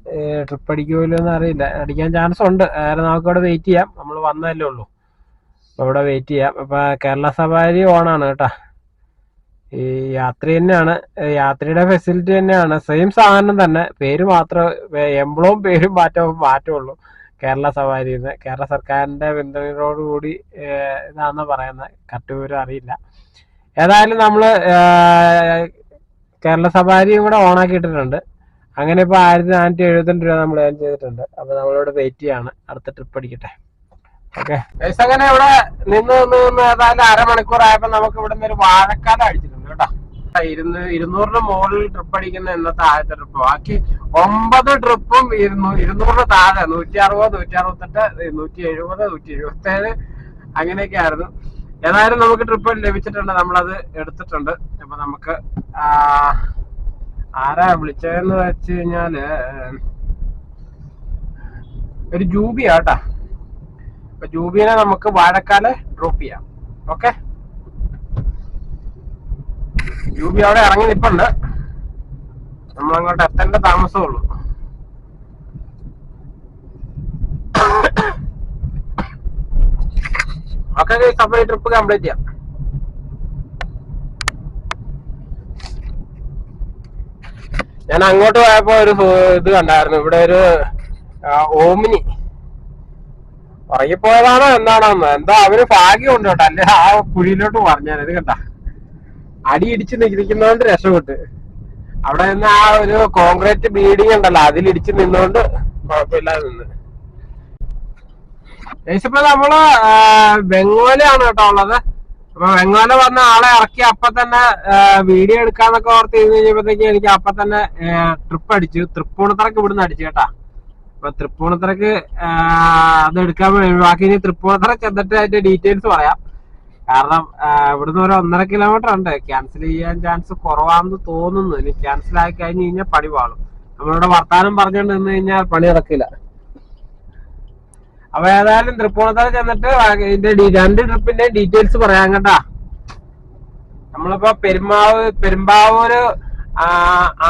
ട്രിപ്പ് അടിക്കുമല്ലോ എന്ന് അറിയില്ല. അടിക്കാൻ ചാൻസ് ഉണ്ട്. വേറെ നമുക്ക് ഇവിടെ വെയിറ്റ് ചെയ്യാം. നമ്മൾ വന്നതല്ലേ ഉള്ളൂ. അപ്പോൾ ഇവിടെ വെയിറ്റ് ചെയ്യാം. അപ്പോൾ കേരള സവാരി ഓണാണ് കേട്ടോ. ഈ യാത്ര തന്നെയാണ്. യാത്രയുടെ ഫെസിലിറ്റി തന്നെയാണ്. സെയിം സാധനം തന്നെ. പേര് മാത്രം എംബ്ലവും പേരും മാറ്റം മാറ്റമുള്ളൂ കേരള സവാരി എന്ന് കേരള സർക്കാരിന്റെ പിന്തുണയോടുകൂടി ഇതാണെന്ന് പറയുന്നത് കറക്റ്റ് വിവരം അറിയില്ല. ഏതായാലും നമ്മൾ കേരള സവാരിയും കൂടെ ഓണാക്കി അങ്ങനെ ഇപ്പൊ ആയിരത്തി നാനൂറ്റി എഴുപത്തിരണ്ട് രൂപ നമ്മൾ ഏൺ ചെയ്തിട്ടുണ്ട്. അപ്പൊ നമ്മളിവിടെ വെയിറ്റ് ചെയ്യാണ്. അടുത്ത ട്രിപ്പ് അടിക്കട്ടെ. ഓക്കെ അങ്ങനെ ഇവിടെ നിന്ന് നിന്ന് നിന്ന് ഏതായാലും അരമണിക്കൂർ ആയപ്പോൾ നമുക്ക് ഇവിടെ നിന്ന് ഒരു വാഴക്കാലം അടിച്ചിട്ടുണ്ട് കേട്ടോ. ഇരുന്ന് ഇരുന്നൂറിന് മുകളിൽ ട്രിപ്പ് അടിക്കുന്ന ഇന്നത്തെ ആദ്യത്തെ ട്രിപ്പ് ബാക്കി ഒമ്പത് ട്രിപ്പും ഇരുന്നൂ ഇരുന്നൂറിന് താഴെ നൂറ്റി അറുപത് നൂറ്റി അറുപത്തെട്ട് നൂറ്റി എഴുപത് നൂറ്റി എഴുപത്തി ഏഴ് അങ്ങനെയൊക്കെ ആയിരുന്നു ഏതായാലും നമുക്ക് ട്രിപ്പ് ലഭിച്ചിട്ടുണ്ട് നമ്മളത് എടുത്തിട്ടുണ്ട്. അപ്പൊ നമുക്ക് ആരാ വിളിച്ചതെന്ന് വെച്ച് കഴിഞ്ഞാൽ ഒരു ജൂബിയാട്ടാ അപ്പൊ ജൂബിനെ നമുക്ക് വാഴക്കാൽ ഡ്രോപ്പ് ചെയ്യാം. ഓക്കെ ജൂബി അവിടെ ഇറങ്ങി നിപ്പുണ്ട് നമ്മൾ അങ്ങോട്ട് എത്തേണ്ട താമസമുള്ളൂ. ഓക്കെ ഈ ട്രിപ്പ് കംപ്ലീറ്റ് ചെയ്യാം. ഞാൻ അങ്ങോട്ട് പോയപ്പോ ഒരു ഇത് കണ്ടായിരുന്നു. ഇവിടെ ഒരു ഓമിനി. ഉറങ്ങിപ്പോയതാണോ എന്താണോന്ന്. എന്താ അവന് ഭാഗ്യം ഉണ്ട് കേട്ടോ. അല്ലെ? ആ കുഴിയിലോട്ട് പറഞ്ഞാൽ ഇത് കണ്ട. അടി ഇടിച്ച് നിൽക്കുന്നോണ്ട് രക്ഷപ്പെട്ട്. അവിടെ നിന്ന് ആ ഒരു കോൺക്രീറ്റ് ബീഡിങ് ഉണ്ടല്ലോ അതിലിടിച്ച് നിന്നുകൊണ്ട് കുഴപ്പമില്ലാതെ നിന്ന്. ഏശപ്പോ നമ്മൾ ബംഗോലാണ് കേട്ടോ ഉള്ളത്. അപ്പൊ ബംഗോല വന്ന ആളെ ഇറക്കി അപ്പൊ തന്നെ വീഡിയോ എടുക്കാന്നൊക്കെ ഓർത്ത് ഇരുന്ന് കഴിഞ്ഞപ്പോഴത്തേക്ക് എനിക്ക് അപ്പൊ തന്നെ ട്രിപ്പ് അടിച്ചു. തൃപ്പൂണിത്തറക്ക് ഇവിടുന്ന് അടിച്ചു കേട്ടാ. അപ്പൊ തൃപ്പൂണിത്തറക്ക് അത് എടുക്കാൻ ബാക്കി ഇനി തൃപ്പൂണിത്തറ ചെന്നിട്ട് അതിന്റെ ഡീറ്റെയിൽസ് പറയാം. കാരണം ഇവിടുന്ന് ഒരു ഒന്നര കിലോമീറ്റർ ഉണ്ട്. ക്യാൻസൽ ചെയ്യാൻ ചാൻസ് കുറവാണെന്ന് തോന്നുന്നു. ഇനി ക്യാൻസൽ ആയി കഴിഞ്ഞു കഴിഞ്ഞാൽ പണി പാളും. നമ്മളിവിടെ വർത്താനം പറഞ്ഞുകൊണ്ട് നിന്ന് കഴിഞ്ഞാൽ പണി നടക്കില്ല. അപ്പൊ ഏതായാലും തൃപ്പൂണിത്തറ ചെന്നിട്ട് ഇതിന്റെ രണ്ട് ട്രിപ്പിന്റെ ഡീറ്റെയിൽസ് പറയാൻ കേട്ടാ. നമ്മളിപ്പോ പെരുമാവ് പെരുമ്പാവൂര്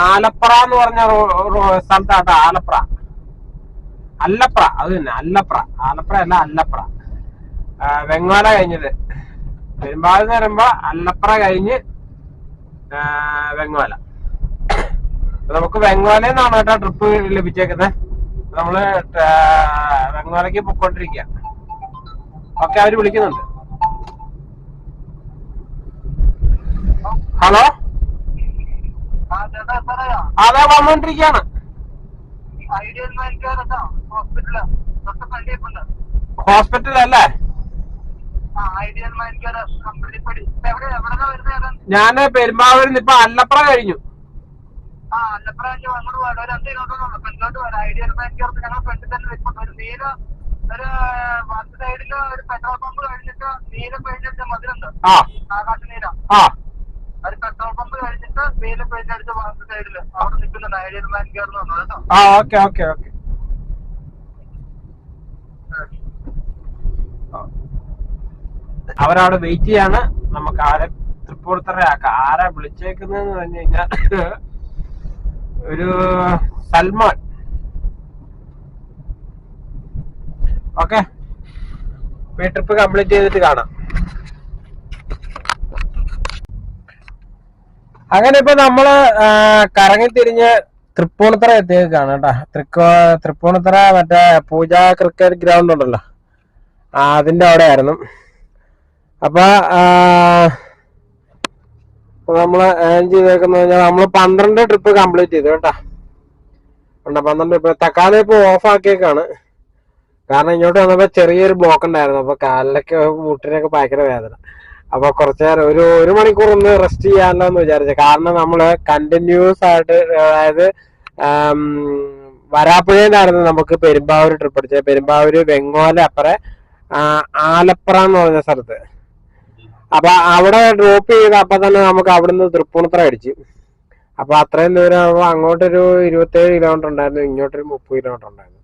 ആലപ്ര എന്ന് പറഞ്ഞ സ്ഥലത്താട്ട ആലപ്ര അല്ലപ്ര അത് തന്നെ അല്ലപ്ര. ആലപ്ര അല്ല അല്ലപ്ര വെങ്ങോല കഴിഞ്ഞത്. പെരുമ്പാവൂർ എന്ന് പറയുമ്പോ അല്ലപ്ര കഴിഞ്ഞ് വെങ്ങോല നമുക്ക് നമുക്ക് വെങ്ങോലെന്നാണ് കേട്ടോ ട്രിപ്പ് ലഭിച്ചേക്കുന്നത്. നമ്മൾ വെങ്ങോലക്ക് പൊക്കോണ്ടിരിക്കുക ഒക്കെ അവർ വിളിക്കുന്നുണ്ട്. ഹലോ? അതെ വന്നോണ്ടിരിക്കാണ്. ഐഡിയൽ ഞാൻ പെരുമ്പാവൂരിൽ നിന്ന് ഇപ്പൊ അല്ലപ്ര കഴിഞ്ഞു. ആ ഓക്കെ ഓക്കെ ഓക്കെ. അവരവിടെ വെയിറ്റ് ചെയ്യാണ്. നമുക്ക് ആരെ തൃപ്പൂർത്തറ ആക്കാം. ആരാ വിളിച്ചേക്കുന്നതെന്ന് പറഞ്ഞു കഴിഞ്ഞാൽ ഒരു സൽമാൻ. ഓക്കെ ഈ ട്രിപ്പ് കംപ്ലീറ്റ് ചെയ്തിട്ട് കാണാം. അങ്ങനെ ഇപ്പൊ നമ്മൾ കറങ്ങി തിരിഞ്ഞ് തൃപ്പൂണിത്തറ എത്തിയേക്കാണ് കേട്ടാ. തൃക്കോ തൃപ്പൂണിത്തറ മറ്റേ പൂജ ക്രിക്കറ്റ് ഗ്രൗണ്ട് ഉണ്ടല്ലോ. അതിന്റെ അവിടെ ആയിരുന്നു അപ്പൊ നമ്മൾ ഏൺ ചെയ്തേക്കുന്ന കഴിഞ്ഞാൽ നമ്മൾ പന്ത്രണ്ട് ട്രിപ്പ് കംപ്ലീറ്റ് ചെയ്തു കേട്ടാ. ഉണ്ട് പന്ത്രണ്ട് ട്രിപ്പ് തക്കാലം ഇപ്പൊ ഓഫ് ആക്കിയേക്കാണ്. കാരണം ഇങ്ങോട്ട് വന്നപ്പോ ചെറിയൊരു ബ്ലോക്ക് ഉണ്ടായിരുന്നു. അപ്പൊ കാലിലൊക്കെ മുട്ടിനൊക്കെ ഭയങ്കര വേദന. അപ്പൊ കുറച്ചു നേരം ഒരു ഒരു മണിക്കൂർ ഒന്ന് റെസ്റ്റ് ചെയ്യാമല്ലോ എന്ന് വിചാരിച്ചു. കാരണം നമ്മൾ കണ്ടിന്യൂസ് ആയിട്ട് അതായത് വരാപ്പുഴയിലായിരുന്നു നമുക്ക് പെരുമ്പാവൂർ ട്രിപ്പ് അടിച്ചത് പെരുമ്പാവൂര് വെങ്ങോല അപ്പറെ ആലപ്പുറ എന്ന് പറഞ്ഞ സ്ഥലത്ത്. അപ്പൊ അവിടെ ഡ്രോപ്പ് ചെയ്ത് അപ്പൊ തന്നെ നമുക്ക് അവിടുന്ന് തൃപ്പൂണിത്തറ അടിച്ചു. അപ്പൊ അത്രയും ദൂരം അങ്ങോട്ടൊരു ഇരുപത്തേഴ് കിലോമീറ്റർ ഉണ്ടായിരുന്നു ഇങ്ങോട്ടൊരു മുപ്പത് കിലോമീറ്റർ ഉണ്ടായിരുന്നു.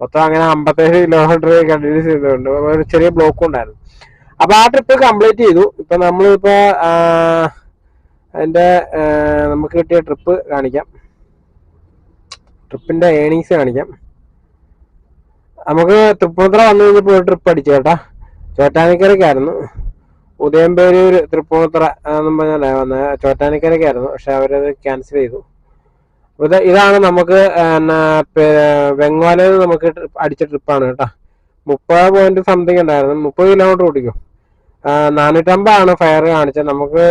മൊത്തം അങ്ങനെ അമ്പത്തേഴ് കിലോമീറ്റർ കണ്ടിന്യൂസ് ചെയ്തുകൊണ്ട് ഒരു ചെറിയ ബ്ലോക്കും ഉണ്ടായിരുന്നു. അപ്പൊ ആ ട്രിപ്പ് കംപ്ലീറ്റ് ചെയ്തു. ഇപ്പൊ നമ്മളിപ്പോ അതിന്റെ നമുക്ക് കിട്ടിയ ട്രിപ്പ് കാണിക്കാം. ട്രിപ്പിന്റെ ഏണിങ്സ് കാണിക്കാം. നമുക്ക് തൃപ്പൂണിത്തറ വന്നു കഴിഞ്ഞപ്പോൾ ഒരു ട്രിപ്പ് അടിച്ചു കേട്ടാ. ചോറ്റാനിക്കരയ്ക്കായിരുന്നു. ഉദയംപേരൂർ തൃപ്പൂണിത്തറ എന്നും പറഞ്ഞാൽ വന്നത് ചോറ്റാനിക്കരയ്ക്കായിരുന്നു പക്ഷെ അവരത് ക്യാൻസൽ ചെയ്തു. ഇത് ഇതാണ് നമുക്ക് ബംഗാളിൽ നമുക്ക് അടിച്ച ട്രിപ്പാണ് കേട്ടോ. മുപ്പത് പോയിന്റ് സംതിങ് ഉണ്ടായിരുന്നു. മുപ്പത് കിലോമീറ്റർ ഓടിക്കും. നാനൂറ്റമ്പതാണ് ഫയർ കാണിച്ചത്. നമുക്ക്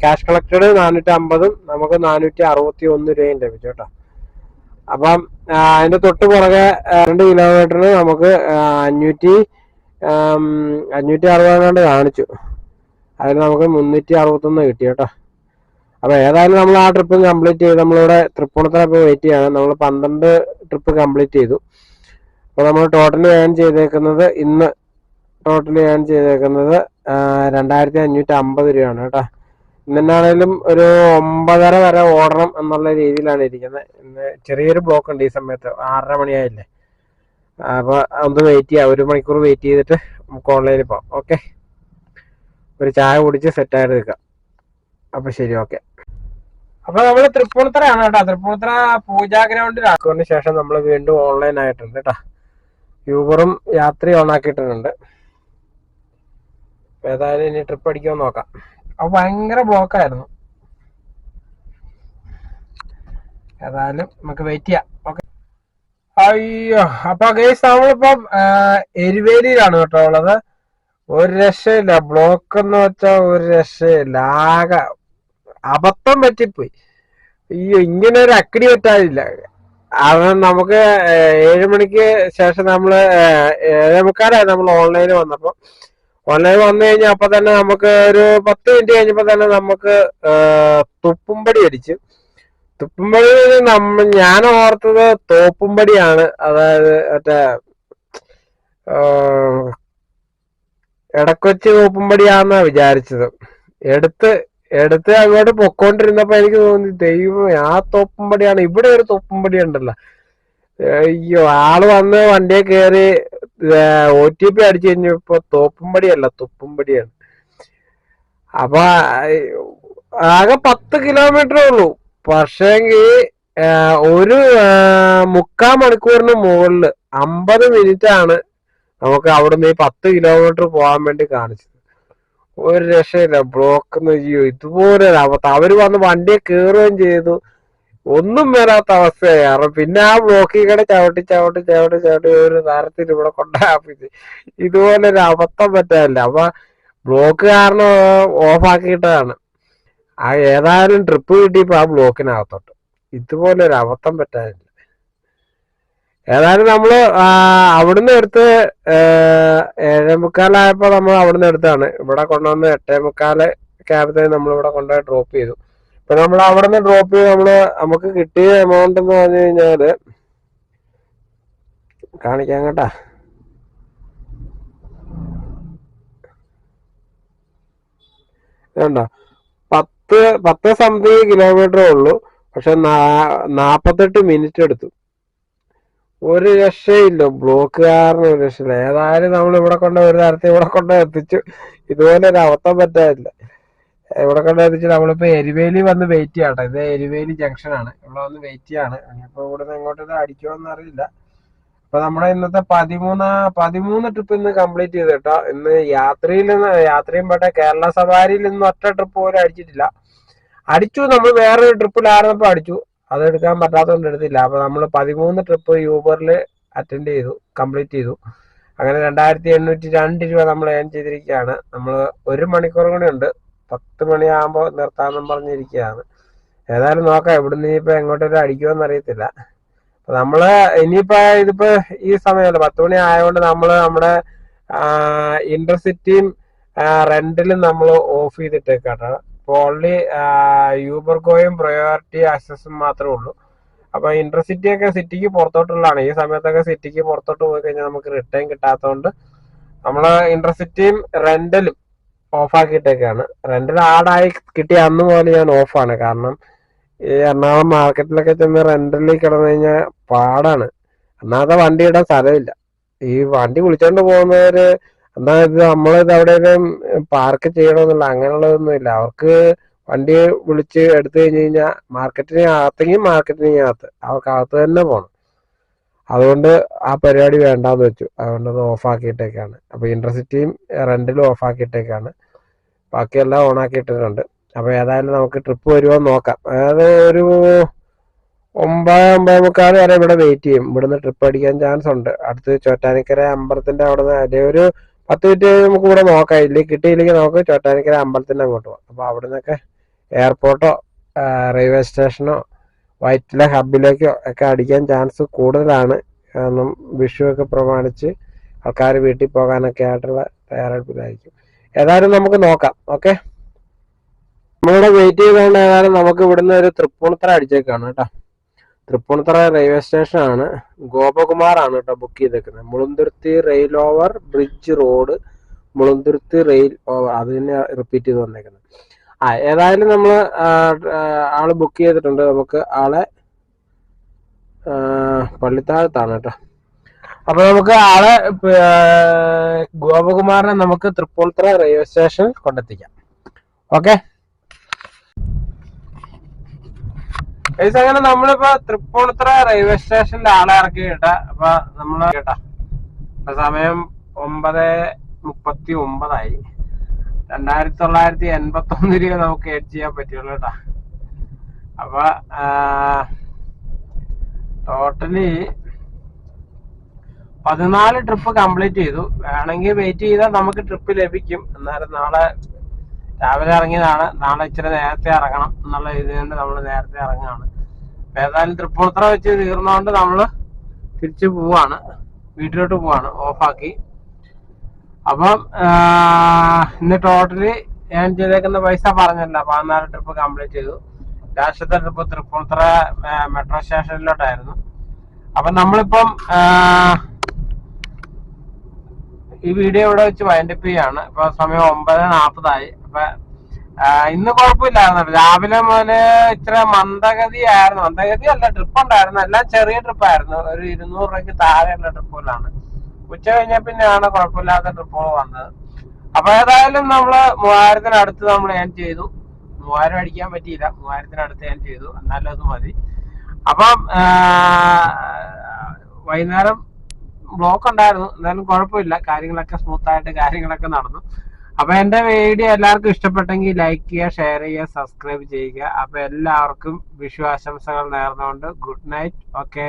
ക്യാഷ് കളക്റ്റഡ് നാനൂറ്റമ്പതും നമുക്ക് നാനൂറ്റി അറുപത്തി ഒന്ന് രൂപയും ലഭിച്ചു കേട്ടോ. അപ്പം അതിന്റെ തൊട്ട് പുറകെ രണ്ട് കിലോമീറ്ററിന് നമുക്ക് അഞ്ഞൂറ്റി അഞ്ഞൂറ്റി അറുപതെങ്ങാണ്ട് കാണിച്ചു. അതിൽ നമുക്ക് മുന്നൂറ്റി അറുപത്തൊന്ന് കിട്ടി കേട്ടോ. അപ്പൊ ഏതായാലും നമ്മൾ ആ ട്രിപ്പ് കംപ്ലീറ്റ് ചെയ്ത്. നമ്മളിവിടെ തൃപ്പൂണിത്തറ പോയി വെയിറ്റ് ചെയ്യാണ്. നമ്മൾ പന്ത്രണ്ട് ട്രിപ്പ് കംപ്ലീറ്റ് ചെയ്തു. അപ്പൊ നമ്മൾ ടോട്ടൽ ഏൺ ചെയ്തേക്കുന്നത് ഇന്ന് ടോട്ടൽ ഏൺ ചെയ്തേക്കുന്നത് രണ്ടായിരത്തി അഞ്ഞൂറ്റി അമ്പത് രൂപയാണ് കേട്ടോ. ഇന്നാണേലും ഒരു ഒമ്പതര വരെ ഓടണം എന്നുള്ള രീതിയിലാണ് ഇരിക്കുന്നത്. ഇന്ന് ചെറിയൊരു ബ്ലോക്ക് ഉണ്ട് ഈ സമയത്ത്. ആറര മണിയായില്ലേ? അപ്പൊ ഒന്ന് വെയിറ്റ് ചെയ്യാം. ഒരു മണിക്കൂർ വെയിറ്റ് ചെയ്തിട്ട് നമുക്ക് ഓൺലൈനിൽ പോവാം. ഓക്കെ ഒരു ചായ കുടിച്ച് സെറ്റായിട്ട് നിൽക്കാം. അപ്പോൾ ശരി ഓക്കെ അപ്പോൾ നമ്മൾ തൃപ്പൂണിത്തറയാണ് കേട്ടോ. തൃപ്പൂണിത്തറ പൂജാ ഗ്രൗണ്ടിലാക്കുന്നതിന് ശേഷം നമ്മൾ വീണ്ടും ഓൺലൈൻ ആയിട്ടുണ്ട് കേട്ടോ. യൂബറും യാത്ര ഓൺ ആക്കിയിട്ടുണ്ട്. ഏതായാലും ഇനി ട്രിപ്പ് അടിക്കുമെന്ന് നോക്കാം. അപ്പൊ ഭയങ്കര ബ്ലോക്കായിരുന്നു ഏതായാലും നമുക്ക് വെയിറ്റ് ചെയ്യാം. ഓക്കെ അയ്യോ അപ്പൊ ഗൈസ് നമ്മളിപ്പം എരുവേലിയിലാണ് കേട്ടോ ഉള്ളത്. ഒരു രക്ഷയില്ല ബ്ലോക്ക് എന്ന് വെച്ചാൽ ഒരു രക്ഷയില്ല ആകെ അബദ്ധം പറ്റിപ്പോയി. അയ്യോ ഇങ്ങനെ ഒരു അക്കടി പറ്റാതില്ല അത് നമുക്ക് ഏഴ് മണിക്ക് ശേഷം നമ്മൾ ഏഹ്, ഏഴേ മുക്കാലായി നമ്മൾ ഓൺലൈനിൽ വന്നപ്പോ. ഓൺലൈൻ വന്നു കഴിഞ്ഞാൽ അപ്പൊ തന്നെ നമുക്ക് ഒരു പത്ത് മിനിറ്റ് കഴിഞ്ഞപ്പോ തന്നെ നമുക്ക് തുപ്പുംപടി അടിച്ചു. തുപ്പുംപടി നമ്മ ഞാൻ ഓർത്തത് തോപ്പുംപടിയാണ്. അതായത് മറ്റേ ഏഹ്, എടക്കൊച്ചി തോപ്പുംപടിയാന്നാ വിചാരിച്ചത്. എടുത്ത് എടുത്ത് അങ്ങോട്ട് പൊക്കോണ്ടിരുന്നപ്പോ എനിക്ക് തോന്നി ദൈവം ആ തോപ്പുംപടിയാണ്. ഇവിടെ ഒരു തോപ്പുംപടി ഉണ്ടല്ലോ. അയ്യോ ആൾ വന്ന് വണ്ടിയെ കയറി ഒ ടി പി അടിച്ചു കഴിഞ്ഞപ്പോ തോപ്പുംപടിയല്ല തുപ്പുംപടിയാണ്. അപ്പൊ ആകെ പത്ത് കിലോമീറ്ററേ ഉള്ളൂ. പക്ഷേങ്കിൽ ഒരു മുക്കാൽ മണിക്കൂറിന് മുകളിൽ അമ്പത് മിനിറ്റ് ആണ് നമുക്ക് അവിടുന്ന് ഈ പത്ത് കിലോമീറ്റർ പോകാൻ വേണ്ടി കാണിച്ചത്. ഒരു രക്ഷയില്ല. ബ്ലോക്ക് ചെയ്യോ ഇതുപോലെ അവർ അവർ വന്ന് വണ്ടിയെ കയറുകയും ചെയ്തു. ഒന്നും വരാത്ത അവസ്ഥയായി. കാരണം പിന്നെ ആ ബ്ലോക്കിൽ കൂടെ ചവിട്ടി ചവിട്ടി ചവിട്ടി ചവിട്ടി ഒരു തരത്തിൽ ഇവിടെ കൊണ്ടാപ്പിച്ച് ഇതുപോലെ ഒരു അബദ്ധം പറ്റാനില്ല. അപ്പൊ ബ്ലോക്ക് കാരണം ഓഫാക്കിയിട്ടതാണ്. ആ ഏതായാലും ട്രിപ്പ് കിട്ടിയപ്പോ ആ ബ്ലോക്കിനകത്തോട്ട്. ഇതുപോലെ ഒരു അബദ്ധം പറ്റാനില്ല. ഏതായാലും നമ്മൾ ആ, അവിടുന്ന് എടുത്ത് ഏഴേ നമ്മൾ അവിടുന്ന് എടുത്താണ്. ഇവിടെ കൊണ്ടുവന്ന് എട്ടേ മുക്കാൽ ക്യാബിൽ നമ്മൾ ഇവിടെ കൊണ്ടുപോയി ഡ്രോപ്പ് ചെയ്തു. ഇപ്പൊ നമ്മൾ അവിടുന്ന് ഡ്രോപ്പ് ചെയ്ത് നമ്മൾ നമുക്ക് കിട്ടിയ എമൗണ്ട് എന്ന് പറഞ്ഞു കഴിഞ്ഞാൽ കാണിക്കാൻ കേട്ടാ. ഇതുണ്ടോ? പത്ത് പത്ത് സംതിങ് കിലോമീറ്ററേ ഉള്ളൂ. പക്ഷെ നാപ്പത്തെട്ട് മിനിറ്റ് എടുത്തു. ഒരു രക്ഷയില്ല ബ്ലോക്ക് കാരണം ഒരു രക്ഷയില്ല. ഏതായാലും നമ്മൾ ഇവിടെ കൊണ്ട് ഒരു തരത്തിൽ ഇവിടെ കൊണ്ട് എത്തിച്ചു. ഇതുപോലെ ഒരു അവസ്ഥ പറ്റാറില്ല. ഇവിടെ കൊണ്ട് എത്തിച്ച് നമ്മളിപ്പോ എരിവേലി വന്ന് വെയിറ്റ് ചെയ്യട്ടെ ഇത് എരിവേലി ജംഗ്ഷൻ ആണ്. ഇവിടെ വന്ന് വെയിറ്റ് ചെയ്യാണ്. ഇനിയിപ്പോ ഇവിടുന്ന് എങ്ങോട്ട് അടിക്കുമോ അറിയില്ല. അപ്പൊ നമ്മുടെ ഇന്നത്തെ പതിമൂന്ന് പതിമൂന്ന് ട്രിപ്പ് ഇന്ന് കംപ്ലീറ്റ് ചെയ്ത് കേട്ടോ. ഇന്ന് യാത്രയിൽ നിന്ന് യാത്രയും പെട്ട കേരള സവാരിയിൽ ഇന്ന് ഒറ്റ ട്രിപ്പ് പോലും അടിച്ചിട്ടില്ല. അടിച്ചു നമ്മൾ വേറൊരു ട്രിപ്പിലായിരുന്നപ്പോ അടിച്ചു. അത് എടുക്കാൻ പറ്റാത്തതുകൊണ്ട് എടുത്തില്ല. അപ്പൊ നമ്മൾ പതിമൂന്ന് ട്രിപ്പ് യൂബറിൽ അറ്റൻഡ് ചെയ്തു കംപ്ലീറ്റ് ചെയ്തു. അങ്ങനെ രണ്ടായിരത്തി എണ്ണൂറ്റി രണ്ട് രൂപ നമ്മൾ ഏൺ ചെയ്തിരിക്കുകയാണ്. നമ്മൾ ഒരു മണിക്കൂർ കൂടി ഉണ്ട്. പത്ത് മണിയാകുമ്പോൾ നിർത്താമെന്നും പറഞ്ഞിരിക്കുകയാണ്. ഏതായാലും നോക്കാം ഇവിടുന്ന് ഇനിയിപ്പോൾ എങ്ങോട്ടൊരു അടിക്കുമെന്ന് നമ്മൾ ഇനിയിപ്പോ ഇതിപ്പോ ഈ സമയമല്ല പത്ത് മണി ആയതുകൊണ്ട് നമ്മൾ നമ്മുടെ ഇന്റർസിറ്റിയും റെന്റിലും നമ്മൾ ഓഫ് ചെയ്തിട്ടേക്കാട്ടോ. ഇപ്പോൾ ഓൺലി യൂബർഗോയും പ്രയോറിറ്റി ആക്സസും മാത്രമേ ഉള്ളൂ. അപ്പൊ ഇന്റർസിറ്റി ഒക്കെ സിറ്റിക്ക് പുറത്തോട്ടുള്ളതാണ്. ഈ സമയത്തൊക്കെ സിറ്റിക്ക് പുറത്തോട്ട് പോയി കഴിഞ്ഞാൽ നമുക്ക് റിട്ടേൺ കിട്ടാത്തതുകൊണ്ട് നമ്മൾ ഇന്റർസിറ്റിയും റെന്റലും ഓഫാക്കിയിട്ടേക്കാണ് റെന്റിൽ ആഡായി കിട്ടിയ അന്ന് പോലെ ഞാൻ ഓഫാണ് കാരണം ഈ എറണാകുളം മാർക്കറ്റിലൊക്കെ ചെന്ന് റെന്റിൽ കിടന്നു കഴിഞ്ഞാൽ പാടാണ്. ഒന്നാമത്തെ വണ്ടി ഇടാൻ സ്ഥലമില്ല. ഈ വണ്ടി വിളിച്ചോണ്ട് പോകുന്നവര് എന്നാ ഇത് നമ്മളിത് എവിടെയെങ്കിലും പാർക്ക് ചെയ്യണമെന്നുള്ള അങ്ങനെയുള്ളതൊന്നും ഇല്ല. അവർക്ക് വണ്ടി വിളിച്ച് എടുത്തു കഴിഞ്ഞ് കഴിഞ്ഞാൽ മാർക്കറ്റിന് അകത്തെങ്കിൽ മാർക്കറ്റിന് അകത്ത് അവർക്ക് അകത്ത് തന്നെ പോകണം അതുകൊണ്ട് ആ പരിപാടി വേണ്ടാന്ന് വെച്ചു. അതുകൊണ്ട് അത് ഓഫാക്കിയിട്ടേക്കാണ് അപ്പൊ ഇന്റർസിറ്റിയും റെന്റിലും ഓഫാക്കിയിട്ടേക്കാണ് ബാക്കിയെല്ലാം ഓണാക്കിയിട്ടിട്ടുണ്ട് അപ്പൊ ഏതായാലും നമുക്ക് ട്രിപ്പ് വരുമോ നോക്കാം. അതായത് ഒരു ഒമ്പത് ഒമ്പത് മുക്കാൽ വരെ ഇവിടെ വെയിറ്റ് ചെയ്യും. ഇവിടുന്ന് ട്രിപ്പ് അടിക്കാൻ ചാൻസ് ഉണ്ട്. അടുത്ത് ചോറ്റാനിക്കര അമ്പലത്തിന്റെ അവിടെ നിന്ന് അതേ ഒരു പത്ത് മിനിറ്റ് നമുക്ക് ഇവിടെ നോക്കാം. ഇല്ലെങ്കിൽ കിട്ടിയില്ലെങ്കിൽ നമുക്ക് ചോറ്റാനിക്കര അമ്പലത്തിന്റെ അങ്ങോട്ട് പോകാം. അപ്പൊ അവിടെ നിന്നൊക്കെ എയർപോർട്ടോ റെയിൽവേ സ്റ്റേഷനോ വൈറ്റിലെ ഹബിലേക്കോ ഒക്കെ അടിക്കാൻ ചാൻസ് കൂടുതലാണ്. കാരണം വിഷു ഒക്കെ പ്രമാണിച്ച് ആൾക്കാർ വീട്ടിൽ പോകാനൊക്കെ ആയിട്ടുള്ള തയ്യാറെടുപ്പിലായിരിക്കും. ഏതായാലും നമുക്ക് നോക്കാം. ഓക്കെ? നമ്മളിവിടെ വെയിറ്റ് ചെയ്തുകൊണ്ട് ഏതായാലും നമുക്ക് ഇവിടുന്ന് ഒരു തൃപ്പൂണിത്തറ അടിച്ചേക്കാണ് കേട്ടോ. തൃപ്പൂണിത്തറ റെയിൽവേ സ്റ്റേഷൻ ആണ്. ഗോപകുമാർ ആണ് കേട്ടോ ബുക്ക് ചെയ്തേക്കുന്നത്. Mulanthuruthy rail over bridge road Mulanthuruthy rail over അത് തന്നെ റിപ്പീറ്റ് ചെയ്ത് വന്നേക്കുന്നത്. ആ ഏതായാലും നമ്മൾ ആൾ ബുക്ക് ചെയ്തിട്ടുണ്ട്. നമുക്ക് ആളെ പള്ളിത്താഴത്താണ് കേട്ടോ. അപ്പൊ നമുക്ക് ആളെ ഗോപകുമാറിനെ നമുക്ക് തൃപ്പൂണിത്തറ റെയിൽവേ സ്റ്റേഷൻ കൊണ്ടെത്തിക്കാം. ഓക്കെ അങ്ങനെ നമ്മളിപ്പോ തൃപ്പൂണിത്ര റെയിൽവേ സ്റ്റേഷനിൽ ആളെ ഇറക്കി കേട്ടാ അപ്പൊ നമ്മൾ കേട്ടാ. സമയം ഒമ്പത് മുപ്പത്തി ഒമ്പതായി രണ്ടായിരത്തി തൊള്ളായിരത്തി എൺപത്തി ഒന്ന് രൂപ നമുക്ക് ഏഡ് ചെയ്യാൻ പറ്റുള്ളൂ കേട്ടാ. അപ്പൊ ടോട്ടലി പതിനാല് ട്രിപ്പ് കംപ്ലീറ്റ് ചെയ്തു. വേണമെങ്കിൽ വെയിറ്റ് ചെയ്താൽ നമുക്ക് ട്രിപ്പ് ലഭിക്കും. എന്നാലും നാളെ രാവിലെ ഇറങ്ങിയതാണ്. നാളെ ഇച്ചിരി നേരത്തെ ഇറങ്ങണം എന്നുള്ള ഇത് കൊണ്ട് നമ്മൾ നേരത്തെ ഇറങ്ങുകയാണ്. ഏതായാലും തൃപ്പൂണിത്തറ വെച്ച് തീർന്നുകൊണ്ട് നമ്മൾ തിരിച്ചു പോവാണ്. വീട്ടിലോട്ട് പോവാണ്. ഓഫാക്കി. അപ്പം ഇന്ന് ടോട്ടലി ഞാൻ ചെയ്തേക്കുന്ന പൈസ പറഞ്ഞല്ല. പതിനാല് ട്രിപ്പ് കംപ്ലീറ്റ് ചെയ്തു. ലാസ്റ്റത്തെ ട്രിപ്പ് തൃപ്പൂണിത്തറ മെട്രോ സ്റ്റേഷനിലോട്ടായിരുന്നു. അപ്പം നമ്മളിപ്പം ഈ വീഡിയോ ഇവിടെ വെച്ച് വൈൻഡപ്പ് ചെയ്യാണ്. ഇപ്പൊ സമയം ഒമ്പത് നാപ്പതായി അപ്പൊ ഇന്ന് കുഴപ്പമില്ലായിരുന്നു. രാവിലെ മുതൽ ഇച്ചിരി മന്ദഗതിയായിരുന്നു. മന്ദഗതി അല്ല ട്രിപ്പ് ഉണ്ടായിരുന്നു എല്ലാം ചെറിയ ട്രിപ്പായിരുന്നു. ഒരു ഇരുന്നൂറ് രൂപയ്ക്ക് താഴെയുള്ള ട്രിപ്പുകളാണ്. ഉച്ച കഴിഞ്ഞ പിന്നെയാണ് കുഴപ്പമില്ലാത്ത ട്രിപ്പുകൾ വന്നത്. അപ്പൊ ഏതായാലും നമ്മൾ മൂവായിരത്തിനടുത്ത് നമ്മൾ ഞാൻ ചെയ്തു. മൂവായിരം അടിക്കാൻ പറ്റിയില്ല. മൂവായിരത്തിനടുത്ത് ഞാൻ ചെയ്തു. എന്നാലും അത് മതി. അപ്പം വൈകുന്നേരം ബ്ലോക്ക് ഉണ്ടായിരുന്നു. എന്തായാലും കുഴപ്പമില്ല. കാര്യങ്ങളൊക്കെ സ്മൂത്തായിട്ട് കാര്യങ്ങളൊക്കെ നടന്നു. അപ്പൊ എന്റെ വീഡിയോ എല്ലാവർക്കും ഇഷ്ടപ്പെട്ടെങ്കിൽ ലൈക്ക് ചെയ്യുക ഷെയർ ചെയ്യുക സബ്സ്ക്രൈബ് ചെയ്യുക. അപ്പൊ എല്ലാവർക്കും വിഷു ആശംസകൾ നേർന്നുകൊണ്ട് ഗുഡ് നൈറ്റ് ഓക്കെ